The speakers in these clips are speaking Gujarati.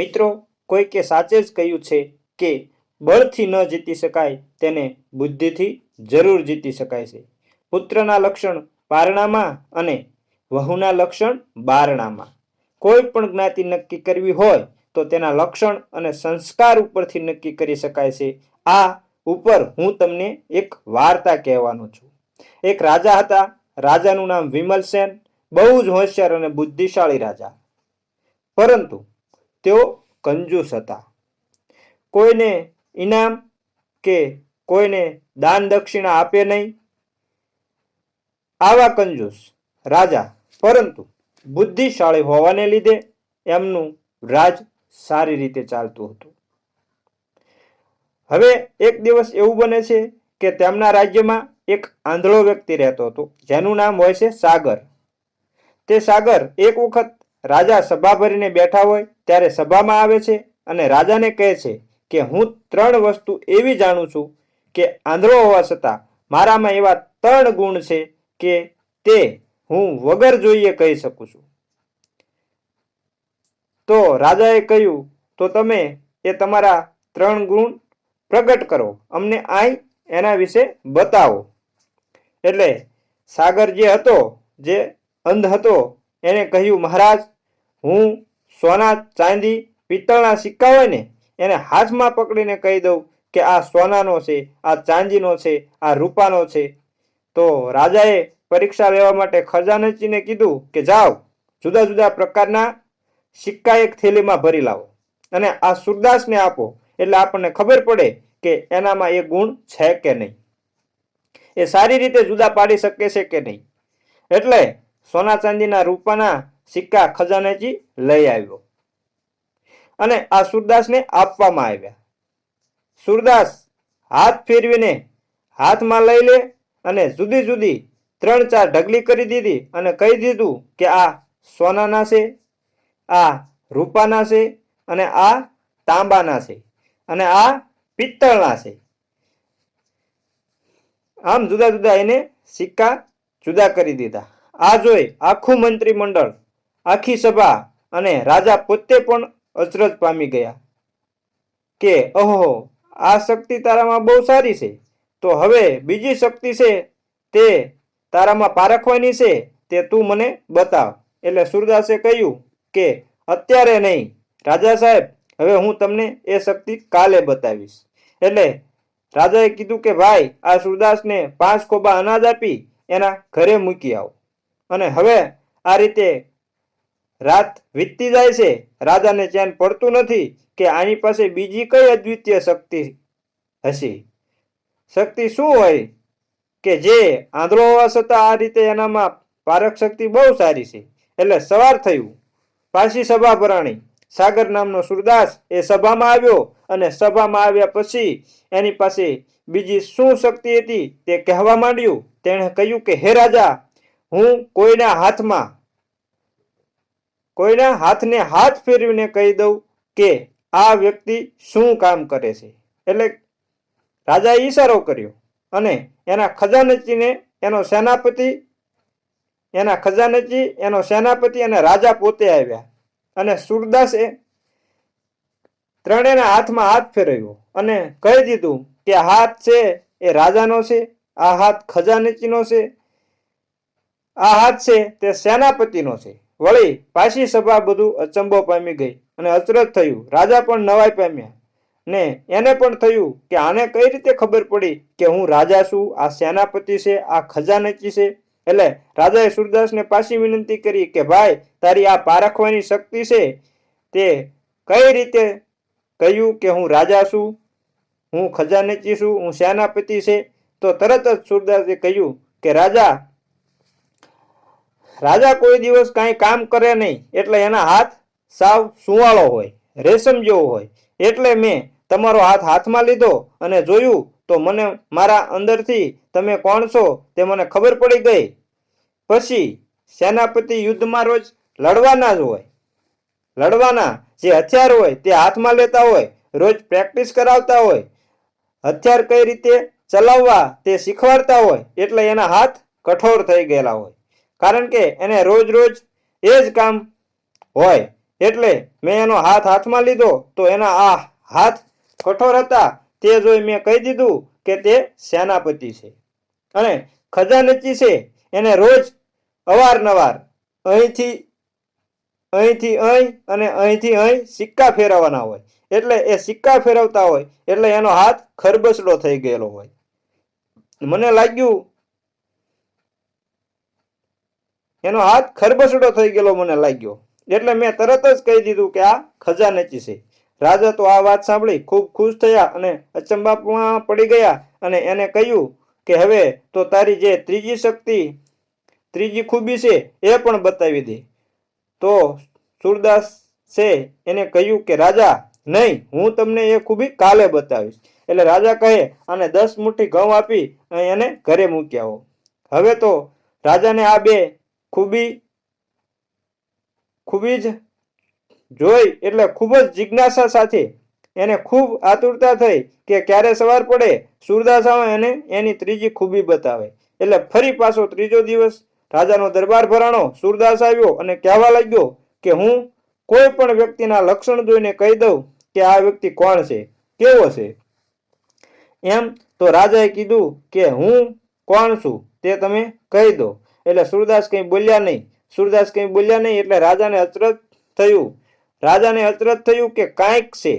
મિત્રો, કોઈકે સાચે જ કહ્યું છે કે બળથી ન જીતી શકાય તેને બુદ્ધિથી જરૂર જીતી શકાય છે. પુત્રના લક્ષણ પારણામાં અને વહુના લક્ષણ બારણામાં. કોઈ પણ જ્ઞાતિ નક્કી કરવી હોય તો તેના લક્ષણ અને સંસ્કાર ઉપરથી નક્કી કરી શકાય છે. આ ઉપર હું તમને એક વાર્તા કહેવાનો છું. એક રાજા હતા. રાજાનું નામ વિમલસેન. બહુ જ હોશિયાર અને બુદ્ધિશાળી રાજા. પરંતુ તેઓ કંજૂસ હતા. કોઈને ઇનામ કે કોઈને દાન દક્ષિણા આપે નહીં. આવા કંજૂસ રાજા પરંતુ બુદ્ધિશાળી હોવાને લીધે એમનું રાજ સારી રીતે ચાલતું હતું. હવે એક દિવસ એવું બને છે કે તેમના રાજ્યમાં એક આંધળો વ્યક્તિ રહેતો હતો, જેનું નામ હોય છે સાગર. તે સાગર એક વખત રાજા સભા ભરીને બેઠા હોય ત્યારે સભામાં આવે છે અને રાજાને કહે છે કે હું ત્રણ વસ્તુ એવી જાણું છું કે આંધળો હોવા છતાં મારામાં એવા ત્રણ ગુણ છે કે તે હું વગર જોઈએ કહી શકું છું. તો રાજાએ કહ્યું, તો તમે એ તમારા ત્રણ ગુણ પ્રગટ કરો. અમને આઈ એના વિશે બતાવો. એટલે સાગર જે હતો, જે અંધ હતો એણે કહ્યું, મહારાજ હું સોના, ચાંદી, પિત્તળના સિક્કા હોય ને, એને હાથમાં પકડીને કહી દઉં કે આ સોનાનો છે, આ ચાંદીનો છે, આ રૂપાનો છે. તો રાજાએ પરીક્ષા લેવા માટે ખજાનચીને કીધું કે જાઓ, જુદા જુદા પ્રકારના સિક્કા એક થેલીમાં ભરી લાવો અને આ સુરદાસને આપો. એટલે આપણને ખબર પડે કે એનામાં એ ગુણ છે કે નહીં. એ સારી રીતે જુદા પાડી શકે છે કે નહીં. એટલે સોના, ચાંદીના રૂપાના સિક્કા ખજાનેજી લઈ આવ્યો. અને આ સુરદાસને આપવામાં આવ્યા. સુરદાસ હાથ ફેરવીને હાથમાં લઈ લે અને જુદી જુદી ત્રણ ચાર ઢગલી કરી દીધી અને કહી દીધું કે આ સોનાના છે, આ રૂપાના છે અને આ તાંબાના છે અને આ પિત્તળના છે. આમ જુદા જુદા એને સિક્કા જુદા કરી દીધા. આ જોઈ આખું મંત્રીમંડળ આખી સભા અને રાજા પોતે પણ અચરજ પામી ગયા કે, ઓહો, આ શક્તિ તારામાં બહુ સારી છે. તો હવે બીજી શક્તિ છે તે તારામાં પારખવાની છે, તે તું મને બતાવ. એટલે સુરદાસે કહ્યું કે, અત્યારે નહીં. રાજા સાહેબ, હવે હું તમને એ શક્તિ કાલે બતાવીશ. એટલે રાજાએ કીધું કે, ભાઈ, આ સુરદાસને પાંચ ખોબા અનાજ આપી, એના ઘરે મૂકી આવો. અને હવે આ રીતે રાત વીતતી જાય છે. રાજાને ચેન પડતું નથી કે આની પાસે બીજી કઈ અદ્વિતીય શક્તિ હશે. શક્તિ શું હોય? કે જે આંધળો હોવા છતાં આ રીતે એનામાં પારક શક્તિ બહુ સારી છે. એટલે સવાર થયું. પાછી સભા ભરાણી સાગર નામનો સુરદાસ એ સભામાં આવ્યો અને સભામાં આવ્યા પછી એની પાસે બીજી શું શક્તિ હતી તે કહેવા માંડ્યું. તેણે કહ્યું કે, હે રાજા, હું કોઈના હાથમાં કોઈના હાથને હાથ ફેરવીને કહી દઉં કે આ વ્યક્તિ શું કામ કરે છે. એટલે રાજાએ ઈશારો કર્યો અને એના ખજાનચીને એનો સેનાપતિ, એના ખજાનચી, એનો સેનાપતિ અને રાજા પોતે આવ્યા અને સુરદાસે ત્રણેયના હાથમાં હાથ ફેરવ્યો અને કહી દીધું કે હાથ છે એ રાજાનો છે, આ હાથ ખજાનચીનો છે, આ હાથ છે તે સેનાપતિનો છે. વળી પાછી સભા બધું અચંબો પામી ગઈ અને અચરજ થયું. રાજા પણ નવાઈ પામ્યા. ને એને પણ થયું કે આને કઈ રીતે ખબર પડી કે હું રાજા છું, આ સેનાપતિ છે, આ ખજાનચી છે? એટલે રાજાએ સુરદાસને પાછી વિનંતી કરી કે ભાઈ, તારી આ પારખવાની શક્તિ છે? તે કઈ રીતે કહ્યું કે હું રાજા છું, હું ખજાનચી છું, હું સેનાપતિ છે? તો તરત જ સુરદાસે કહ્યું કે રાજા રાજા કોઈ દિવસ કાંઈ કામ કરે નહીં. એટલે એના હાથ સાવ સુવાળો હોય, રેશમ જેવો હોય. એટલે મેં તમારો હાથ હાથમાં લીધો અને જોયું તો મને મારા અંદરથી તમે કોણ છો તે મને ખબર પડી ગઈ. પછી સેનાપતિ યુદ્ધમાં રોજ લડવાના જ હોય. લડવાના જે હથિયાર હોય તે હાથમાં લેતા હોય, રોજ પ્રેક્ટિસ કરાવતા હોય. હથિયાર કઈ રીતે ચલાવવા તે શીખવાડતા હોય. એટલે એના હાથ કઠોર થઈ ગયેલા હોય. કારણ કે એને રોજ રોજ એ જ કામ હોય. એટલે મેં એનો હાથ હાથમાં લીધો તો એના આ હાથ કઠોર હતા. તે જોઈ મેં કહી દીધું કે તે સેનાપતિ છે. અને ખજાનચી છે. એને રોજ અવારનવાર અહીંથી અહીંથી અહીં અને અહીંથી અહીં સિક્કા ફેરવવાના હોય. એટલે એ સિક્કા ફેરવતા હોય. એટલે એનો હાથ ખરબસડો થઈ ગયેલો હોય. મને લાગ્યું એનો હાથ ખરબસડો થઈ ગયેલો મને લાગ્યો. એટલે મેં તરત જ કહી દીધું કે આ ખજાનચી છે. રાજા તો આ વાત સાંભળી ખૂબ ખુશ થયા અને અચંબામાં પડી ગયા અને એને કહ્યું કે હવે તો તારી જે ત્રીજી શક્તિ, ત્રીજી ખૂબી છે એ પણ બતાવી દે. તો સુરદાસ છે એને કહ્યું કે રાજા, નહીં, હું તમને એ ખૂબી કાલે બતાવીશ. એટલે રાજા કહે અને દસ મુઠ્ઠી ઘઉં આપી એને ઘરે મૂકી આવો. હવે તો રાજાને આ બે ખૂબી ખૂબી જ જોઈ એટલે ખૂબ જ જિજ્ઞાસા સાથે એને ખૂબ આતુરતા થઈ કે ક્યારે સવાર પડે સુરદાસ આવે અને એની ત્રીજી ખૂબી બતાવે. એટલે ફરી પાછો ત્રીજો દિવસ, રાજાનો દરબાર ભરાણો, સુરદાસ આવ્યો અને કહેવા લાગ્યો કે હું કોઈ પણ વ્યક્તિના લક્ષણ જોઈને કહી દઉં કે આ વ્યક્તિ કોણ છે, કેવો છે. એમ તો રાજાએ કીધું કે હું કોણ છું તે તમે કહી દો. એટલે સુરદાસ કંઈ બોલ્યા નહીં. સુરદાસ કંઈ બોલ્યા નહીં એટલે રાજાને અચરત થયું. રાજાને અચરત થયું કે કાંઈક છે.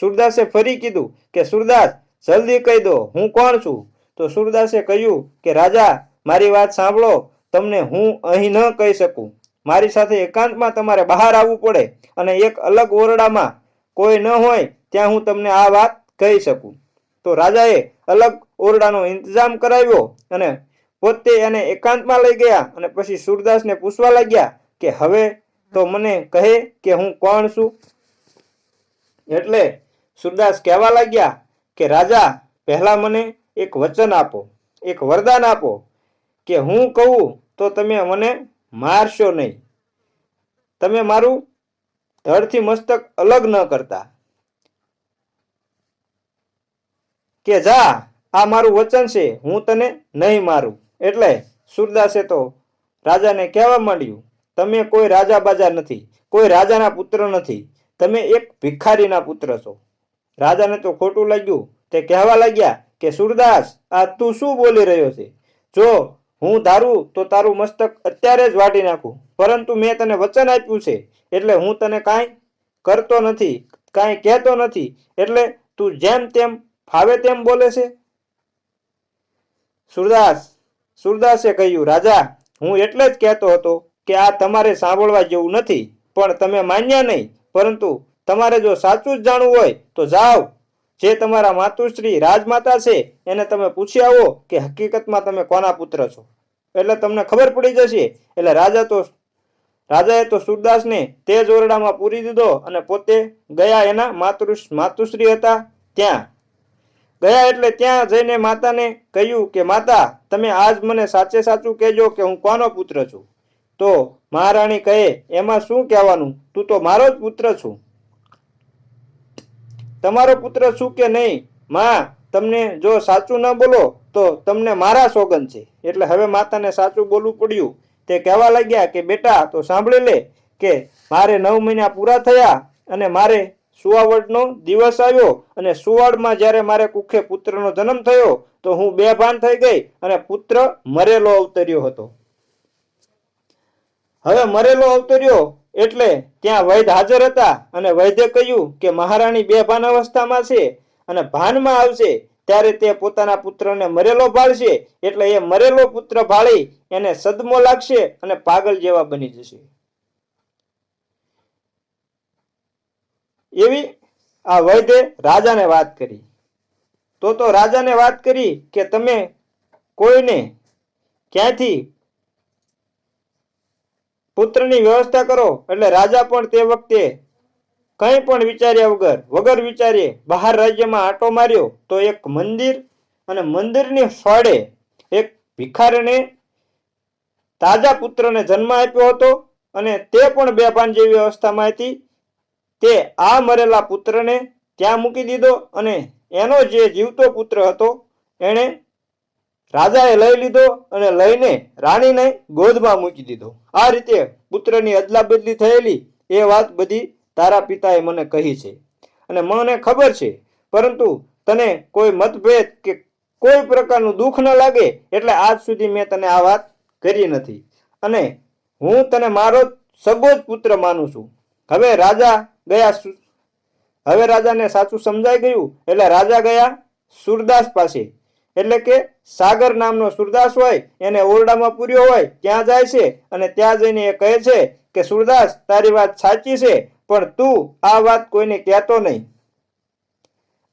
સુરદાસે ફરી કીધું કે સુરદાસ, જલ્દી કહી દો, હું કોણ છું? તો સુરદાસે કહ્યું કે, રાજા, મારી વાત સાંભળો. તમને હું અહીં ન કહી શકું. મારી સાથે એકાંતમાં તમારે બહાર આવવું પડે અને એક અલગ ઓરડામાં કોઈ ન હોય ત્યાં હું તમને આ વાત કહી શકું. તો રાજાએ અલગ ઓરડાનો ઇંતજામ કરાવ્યો અને પોતે એને એકાંતમાં લઈ ગયા અને પછી સુરદાસને પૂછવા લાગ્યા કે હવે તો મને કહે કે હું કોણ છું? એટલે સુરદાસ કહેવા લાગ્યા કે રાજા, પહેલા મને એક વચન આપો, એક વરદાન આપો કે હું કહું તો તમે મને મારશો નહીં. તમે મારું ધડથી મસ્તક અલગ ન કરતા. કે જા, આ મારું વચન છે, હું તને નહીં મારું. એટલે સુરદાસે તો રાજાને કહેવા માંડ્યું, તમે કોઈ રાજા બાજા નથી, કોઈ રાજાના પુત્ર નથી, તમે એક ભિખારીના પુત્ર છો. રાજાને તો ખોટું લાગ્યું, તે કહેવા લાગ્યા કે, સુરદાસ, આ તું શું બોલી રહ્યો છે? જો હું ધારું તો તારું મસ્તક અત્યારે જ વાટી નાખું, પરંતુ મેં તને વચન આપ્યું છે, એટલે હું તને કાંઈ કરતો નથી, કાંઈ કહેતો નથી, એટલે તું જેમ તેમ ફાવે તેમ બોલે છે. સુરદાસ સુરદાસે કહ્યું, રાજા, હું એટલે જ કહેતો હતો કે આ તમારે સાંભળવા જેવું નથી, પણ તમે માન્યા નહીં. પરંતુ તમારે જો સાચું જ જાણવું હોય, તો જાઓ. જે તમારા માતુશ્રી રાજમાતા છે, એને તમે પૂછી આવો કે હકીકતમાં તમે કોના પુત્ર છો. એટલે તમને ખબર પડી જશે, એટલે રાજા તો રાજાએ તો સુરદાસને તે જ ઓરડામાં પૂરી દીધો અને પોતે ગયા એના માતૃ માતુશ્રી હતા ત્યાં. ગયા એટલે ત્યાં જઈને માતાને કહ્યું કે, માતા, તમે આજ મને સાચે સાચું કહેજો કે હું કોનો પુત્ર છું? તો મહારાણી કહે, એમાં શું કહેવાનું? તું તો મારો જ પુત્ર છું. તમારો પુત્ર છું કે નહીં? માં, તમને જો સાચું ન બોલો, તો તમને મારા સોગન છે. એટલે હવે માતાને સાચું બોલવું પડ્યું. તે કહેવા લાગ્યા કે, બેટા, તો સાંભળી લે કે, મારે નવ મહિના પૂરા થયા અને મારે સુવાવડનો દિવસ આવ્યો અને સુવાડમાં જ્યારે મારે કુખે પુત્રનો જન્મ થયો, તો હું બેભાન થઈ ગઈ અને પુત્ર મરેલો અવતર્યો હતો. હવે મરેલો અવતર્યો એટલે ત્યાં વૈદ હાજર હતા અને વૈદ્ય કહ્યું કે મહારાણી બેભાન અવસ્થામાં છે અને ભાનમાં આવશે ત્યારે તે પોતાના પુત્રને મરેલો ભાળશે એટલે એ મરેલો પુત્ર ભાળી એને સદમો લાગશે અને પાગલ જેવા બની જશે. એવી આ વૈદ્ય રાજાને વાત કરી. તો તો રાજાને વાત કરી કે તમે કોઈને ક્યાંથી પુત્રની વ્યવસ્થા કરો એટલે રાજા પણ તે વખતે કંઈ પણ વિચાર્યા વગર વગર વિચારીએ બહાર રાજ્યમાં આંટો માર્યો તો એક મંદિર અને મંદિરની ફળે એક ભિખારીને તાજા પુત્રને જન્મ આપ્યો હતો અને તે પણ બેભાન જેવી અવસ્થામાં હતી. તે આ મરેલા પુત્રને ત્યાં મૂકી દીધો અને એનો જે જીવતો પુત્ર હતો, એણે રાજાએ લઈ લીધો અને લઈને રાણીને ગોદમાં મૂકી દીધો. આ રીતે પુત્રની અદલા બદલી થયેલી એ વાત બધી તારા પિતાએ મને કહી છે. અને મને ખબર છે, પરંતુ તને કોઈ મતભેદ કે કોઈ પ્રકારનું દુઃખ ન લાગે એટલે આજ સુધી મેં તને આ વાત કરી નથી. અને હું તને મારો સગો જ પુત્ર માનું છું. હવે રાજા ગયા હવે રાજાને સાચું સમજાઈ ગયું, એટલે રાજા ગયા સુરદાસ પાસે. એટલે કે સાગર નામનો સુરદાસ હોય, એને ઓરડામાં પૂર્યો હોય, ત્યાં જાય છે, અને ત્યાં જઈને એ કહે છે કે, સુરદાસ, તારી વાત સાચી છે, પણ તું આ વાત કોઈને કહેતો નહીં.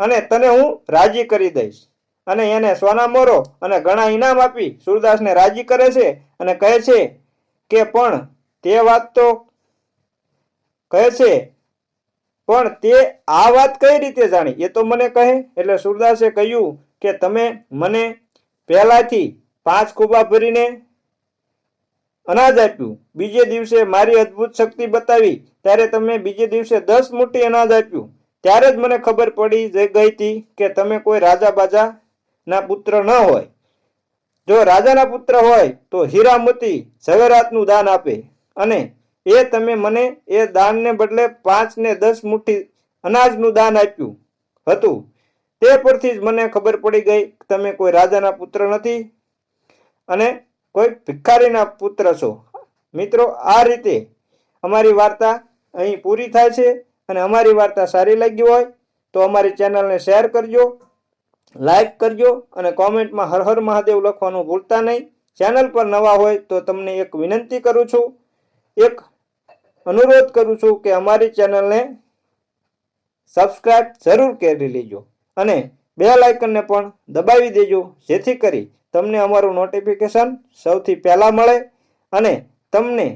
અને તને હું રાજી કરી દઈશ. અને એને સોના મોરો અને ઘણા ઇનામ આપી સુરદાસને રાજી કરે છે અને કહે છે કે, પણ તે વાત તો કહે છે પણ તે આ વાત કઈ રીતે જાણી? એ તો મને કહે. એટલે સુરદાસે કહ્યું કે તમે મને પહેલાથી પાંચ કુબા ભરીને અનાજ આપ્યું. બીજે દિવસે મારી અદ્ભુત શક્તિ બતાવી. ત્યારે તમે બીજે દિવસે દસ મુઠ્ઠી અનાજ આપ્યું. ત્યારે જ મને ખબર પડી ગઈ હતી કે તમે કોઈ રાજા બાજા ના પુત્ર ન હોય. જો રાજાના પુત્ર હોય તો હીરામતી ઝવેરાતનું દાન આપે અને એ તમે મને એ દાનને બદલે પાંચ ને દસ મુઠ્ઠી અનાજનું દાન આપ્યું હતું. તે પરથી જ મને ખબર પડી ગઈ તમે કોઈ રાજાના પુત્ર નથી અને કોઈ ભિખારીના પુત્ર છો. મિત્રો, આ રીતે અમારી વાર્તા અહીં પૂરી થાય છે અને અમારી વાર્તા સારી લાગી હોય તો અમારી ચેનલને શેર કરજો, લાઈક કરજો અને કોમેન્ટમાં હર હર મહાદેવ લખવાનું ભૂલતા નહીં. ચેનલ પર નવા હોય તો તમને એક વિનંતી કરું છું. એક અનુરોધ કરું છું કે અમારી ચેનલને સબસ્ક્રાઇબ જરૂર કરી લેજો અને બે લાઇકનને પણ દબાવી દેજો, જેથી કરી તમને અમારું નોટિફિકેશન સૌથી પહેલાં મળે અને તમને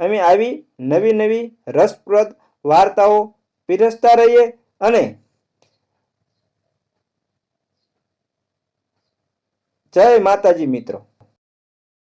અમે આવી નવી નવી રસપ્રદ વાર્તાઓ પીરસતા રહીએ અને જય માતાજી મિત્રો.